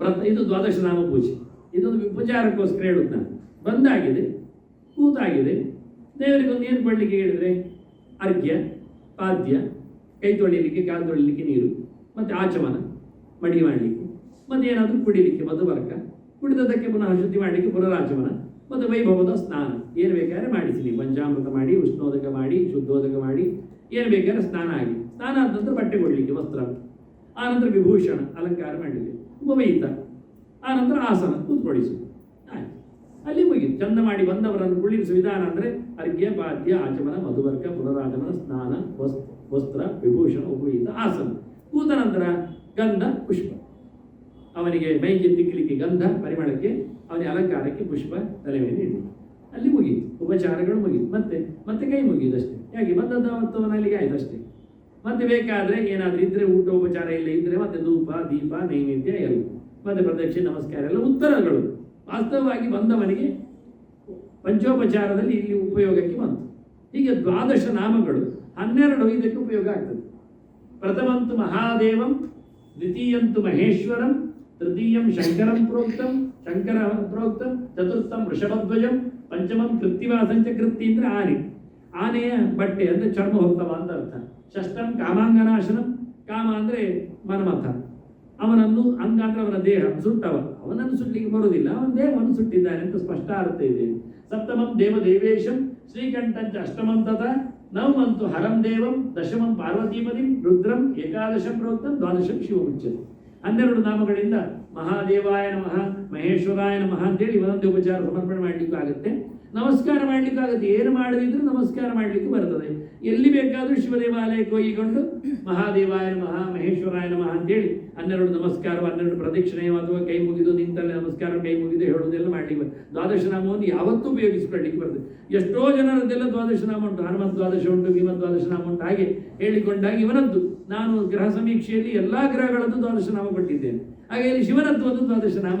ವ್ರತ ಇದು ದ್ವಾದಶ ನಾಮ ಪೂಜೆ ಇದೊಂದು ವಿಪಚಾರಕ್ಕೋಸ್ಕರ ನಾನು ಬಂದಾಗಿದೆ, ಕೂತಾಗಿದೆ. ದೇವರಿಗೆ ಒಂದು ಏನು ಮಾಡಲಿಕ್ಕೆ ಹೇಳಿದರೆ, ಅರ್ಘ್ಯ, ಪಾದ್ಯ, ಕೈ ತೊಳಿಲಿಕ್ಕೆ ಕಾಲು ತೊಳಿಲಿಕ್ಕೆ ನೀರು, ಮತ್ತು ಆಚಮನ ಮಡಿ ಮಾಡಲಿಕ್ಕೆ, ಮತ್ತು ಏನಾದರೂ ಕುಡಿಲಿಕ್ಕೆ ಮಧುವರ್ಗ ಕುಡಿದದಕ್ಕೆ ಪುನಃ ಶುದ್ಧಿ ಮಾಡಲಿಕ್ಕೆ ಪುನರಾಚಮನ, ಮತ್ತು ವೈಭವದ ಸ್ನಾನ. ಏನು ಬೇಕಾದ್ರೆ ಮಾಡಿಸಿ. ಪಂಚಾಮೃತ ಮಾಡಿ, ಉಷ್ಣೋದಕ ಮಾಡಿ, ಶುದ್ಧೋದಕ ಮಾಡಿ, ಏನು ಬೇಕಾದ್ರೆ ಸ್ನಾನ ಆಗಿ. ಸ್ನಾನ ಆದ ನಂತರ ಬಟ್ಟೆ ಕೊಡಲಿಕ್ಕೆ, ವಸ್ತ್ರ ಆನಂತರ ವಿಭೂಷಣ, ಅಲಂಕಾರ ಮಾಡಲಿಕ್ಕೆ. ಉಪವಹಿತ ಆನಂತರ ಆಸನ ಕೂತ್ಕೊಳಿಸು ಆಯ್ತು. ಅಲ್ಲಿ ಮುಗಿತು ಚಂದ ಮಾಡಿ ಬಂದವರನ್ನು ಕುಳ್ಳಿರಿಸುವ ವಿಧಾನ ಅಂದರೆ ಅರ್ಘ್ಯ, ಪಾದ್ಯ, ಆಚಮನ, ಮಧುವರ್ಗ ಪುನರಾಗಮನ ಸ್ನಾನ, ವಸ್, ವಸ್ತ್ರ, ವಿಭೂಷಣ ಉಪವಹಿತ ಆಸನ. ಕೂತ ನಂತರ ಗಂಧ, ಪುಷ್ಪ. ಅವನಿಗೆ ಮೈಗೆ ತಿಕ್ಕಲಿಕ್ಕೆ ಗಂಧ, ಪರಿಮಳಕ್ಕೆ ಅವನ ಅಲಂಕಾರಕ್ಕೆ ಪುಷ್ಪ ತಲೆ ಮೇಲೆ ಇಡಿ ಅಲ್ಲಿ ಮುಗಿಯಿತು ಉಪಚಾರಗಳು ಮುಗಿಯಿತು ಮತ್ತೆ ಮತ್ತೆ ಕೈ ಮುಗಿಯುದಷ್ಟೇ. ಯಾಕೆ? ಬಂದದ್ದವತ್ತು ಅಲ್ಲಿಗೆ ಆಯ್ತು ಅಷ್ಟೇ ಮತ್ತೆ ಬೇಕಾದರೆ ಏನಾದ್ರೂ ಇದ್ರೆ ಊಟ, ಉಪಚಾರ ಇಲ್ಲ ಇದ್ರೆ ಮತ್ತೆ ಧೂಪ, ದೀಪ, ನೈವೇದ್ಯ, ಎಲ್ಲ. ಮತ್ತೆ ಪ್ರದಕ್ಷಿಣೆ, ನಮಸ್ಕಾರ, ಎಲ್ಲ ಉತ್ತರಗಳು. ವಾಸ್ತವವಾಗಿ ಬಂದವನಿಗೆ ಪಂಚೋಪಚಾರದಲ್ಲಿ ಇಲ್ಲಿ ಉಪಯೋಗಕ್ಕೆ ಬಂತು. ಹೀಗೆ ದ್ವಾದಶ ನಾಮಗಳು ಹನ್ನೆರಡು ಇದಕ್ಕೆ ಉಪಯೋಗ ಆಗ್ತದೆ. ಪ್ರಥಮಂತು ಮಹಾದೇವಂ, ದ್ವಿತೀಯಂತು ಮಹೇಶ್ವರಂ, ತೃತೀಯಂ ಶಂಕರಂ ಪ್ರೋಕ್ತಂ, ಶಂಕರ ಪ್ರೋಕ್ತಂ, ಚತುರ್ಥಂ ವೃಷಭಧ್ವಜಂ, ಪಂಚಮಂ ಕೃತ್ತಿವಾಸಂಚ ಕೃತ್ತಿ ಅಂದ್ರೆ ಆನೆ. ಆನೆಯ ಬಟ್ಟೆ ಅಂದ್ರೆ ಚರ್ಮ ಹೋಗ್ತವ ಅಂತ ಅರ್ಥ. ಷಷ್ಠಂ ಕಾಮಾಂಗನಾಶನಂ ಕಾಮ ಅಂದ್ರೆ ಮನಮಥ ಅವನನ್ನು ಅಂಗ ಅವನ ದೇಹ ಸುಟ್ಟವ. ಅವನನ್ನು ಸುಟ್ಟಲಿಕ್ಕೆ ಬರುವುದಿಲ್ಲ, ಅವನ ದೇಹವನ್ನು ಸುಟ್ಟಿದ್ದಾನೆ ಅಂತ ಸ್ಪಷ್ಟ ಅರ್ಥ ಇದೆ. ಸಪ್ತಮಂ ದೇವದೇವೇಶಂ, ಶ್ರೀಕಂಠಂಚ ಅಷ್ಟಮಂ ತದ ನವಮಂತು ಹರಂ ದೇವಂ, ದಶಮಂ ಪಾರ್ವತೀಪದಿಂ, ರುದ್ರಂ ಏಕಾದಶಂ ಪ್ರೋಕ್ತಂ ದ್ವಾದಶಂ ಶಿವಮುಚ್ಯತೆ ಹನ್ನೆರಡು ನಾಮಗಳಿಂದ ಮಹಾದೇವಾಯ ನಮಃ, ಮಹೇಶ್ವರಾಯ ನಮಃ ಅಂತೇಳಿ ಒಂದೊಂದೇ ಉಪಚಾರ ಸಮರ್ಪಣೆ ಮಾಡಲಿಕ್ಕೂ ಆಗುತ್ತೆ. ನಮಸ್ಕಾರ ಮಾಡ್ಲಿಕ್ಕೆ ಆಗುತ್ತೆ ಏನು ಮಾಡದಿದ್ರೂ ನಮಸ್ಕಾರ ಮಾಡಲಿಕ್ಕೆ ಬರ್ತದೆ. ಎಲ್ಲಿ ಬೇಕಾದರೂ ಶಿವದೇವಾಲಯಕ್ಕೆ ಹೋಗಿಕೊಂಡು ಮಹಾದೇವಾಯ ನಮಃ, ಮಹೇಶ್ವರಾಯ ನಮಃ ಅಂತೇಳಿ ಹನ್ನೆರಡು ನಮಸ್ಕಾರ, ಹನ್ನೆರಡು ಪ್ರದಕ್ಷಿಣೆ ಅಥವಾ ಕೈ ಮುಗಿದು ನಿಂತಲ್ಲಿ ನಮಸ್ಕಾರ, ಕೈ ಮುಗಿದು ಹೇಳೋದೆಲ್ಲ ಮಾಡ್ಲಿಕ್ಕೆ ಬರ್ತದೆ. ದ್ವಾದಶ ನಾಮವನ್ನು ಯಾವತ್ತೂ ಉಪಯೋಗಿಸ್ಕೊಳ್ಲಿಕ್ಕೆ ಬರ್ತದೆ. ಎಷ್ಟೋ ಜನರದ್ದೆಲ್ಲ ದ್ವಾದಶ ನಾಮ ಉಂಟು. ಹನುಮಂತ ದ್ವಾದಶ ಉಂಟು ಭೀಮ ದ್ವಾದಶ ನಾಮ ಉಂಟು. ಹಾಗೆ ಹೇಳಿಕೊಂಡಾಗ ಇವನದ್ದು ನಾನು ಗ್ರಹ ಸಮೀಕ್ಷೆಯಲ್ಲಿ ಎಲ್ಲಾ ಗ್ರಹಗಳದ್ದು ದ್ವಾದಶ ನಾಮ ಕೊಟ್ಟಿದ್ದೇನೆ. ಹಾಗೆ ಇಲ್ಲಿ ಶಿವನದ್ದು ಒಂದು ದ್ವಾದಶ ನಾಮ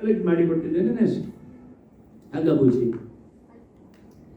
ಕಲೆಕ್ಟ್ ಮಾಡಿ ಕೊಟ್ಟಿದ್ದೇನೆ ನೆಕ್ಸ್ಟ್ ಅಂಗಭೂಷಿ